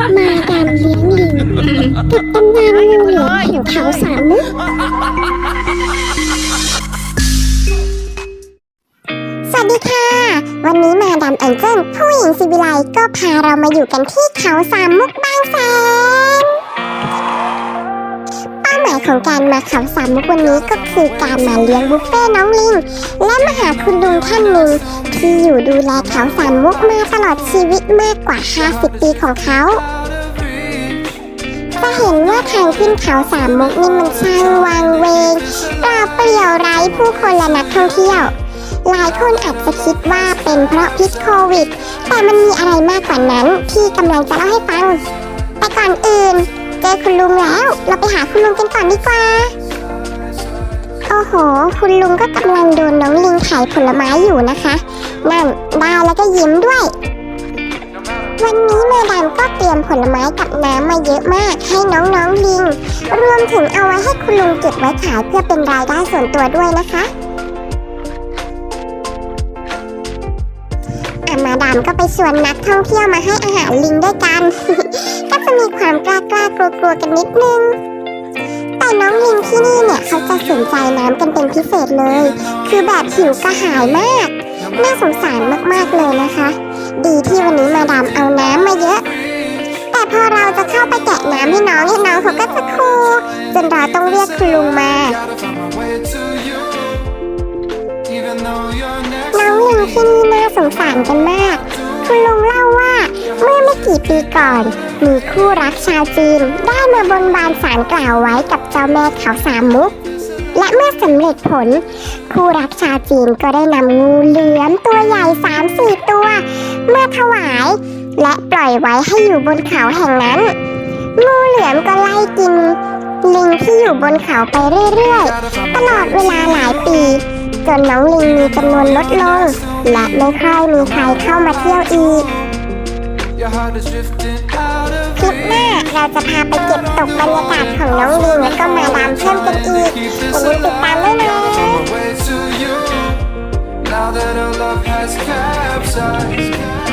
มาดามเลี้ยงลิงกับตำนานงูเหลือมแห่งเขาสามมุกสวัสดีค่ะ วันนี้มาดามแองเจิลผู้หญิงสิวิไลก็พาเรามาอยู่กันที่เขาสามมุกบางแสนเป้าหมาย ของการมาเขาสามมุกวันนี้ก็คือการมาเลี้ยงบุฟเฟ่น้องลิง และมาหาคุณลุงท่านหนึ่งที่อยู่ดูแลเขาสามมุกมาตลอดชีวิตมากกว่า 50 ปีของเขาจะเห็นว่าทางขึ้นเขาสามมุกนี่มันช่างวางเวงเปล่าเปลี่ยวไร้ผู้คนและนักท่องเที่ยว หลายคนอาจจะคิดว่าเป็นเพราะพิษโควิด แต่มันมีอะไรมากกว่านั้นที่กำลังจะเล่าให้ฟัง แต่ก่อนอื่น อคุณลุงแล้ว เราไปหาคุณลุงกันก่อนดีกว่า โอ้โห คุณลุงก็กำลังโดนน้องลิงขายผลไม้อยู่นะคะ นั่นได้แล้วก็ยิ้มด้วย วันนี้แม่ดามก็เตรียมผลไม้กับน้ำมาเยอะมากให้น้องๆลิง รวมถึงเอาไว้ให้คุณลุงเก็บไว้ขายเพื่อเป็นรายได้ส่วนตัวด้วยนะคะอามาดามก็ไปชวนนักท่องเที่ยวมาให้อาหารลิงด้วย ความกล้ากล้ากลัวกลัวๆกันนิดนึง แต่น้องลิงที่นี่เนี่ยเขาจะสนใจน้ำกันเป็นพิเศษเลย คือแบบหิวกระหายมาก น่าสงสารมากๆเลยนะคะ ดีที่วันนี้มาดามเอาน้ำมาเยอะ แต่พอเราจะเข้าไปแกะน้ำให้น้องเนี่ยน้องเขาก็จะคูจนเราต้องเรียกคุณลุงมา น้องลิงที่นี่น่าสงสารกันมาก ปีก่อน มีคู่รักชาวจีน ได้มาบนบานสารกล่าวไว้กับเจ้าแม่เขาสามมุก และเมื่อสำเร็จผล คู่รักชาวจีนก็ได้นำงูเหลือมตัวใหญ่สามสี่ตัว เมาถวาย และปล่อยไว้ให้อยู่บนเขาแห่งนั้น งูเหลือมก็ไล่กิน ลิงที่อยู่บนเขาไปเรื่อยๆ ตลอดเวลาหลายปีจนน้องลิงมีจำนวนลดลง และไม่ค่อยมีใครเข้ามาเที่ยวอีก คลิปหน้าเราจะพาไปเก็บตกบรรยากาศของน้องลิงแล้วก็มาดามเพิ่มกันอีกอย่าลืมติดตามด้วยนะ Now that our love has capsized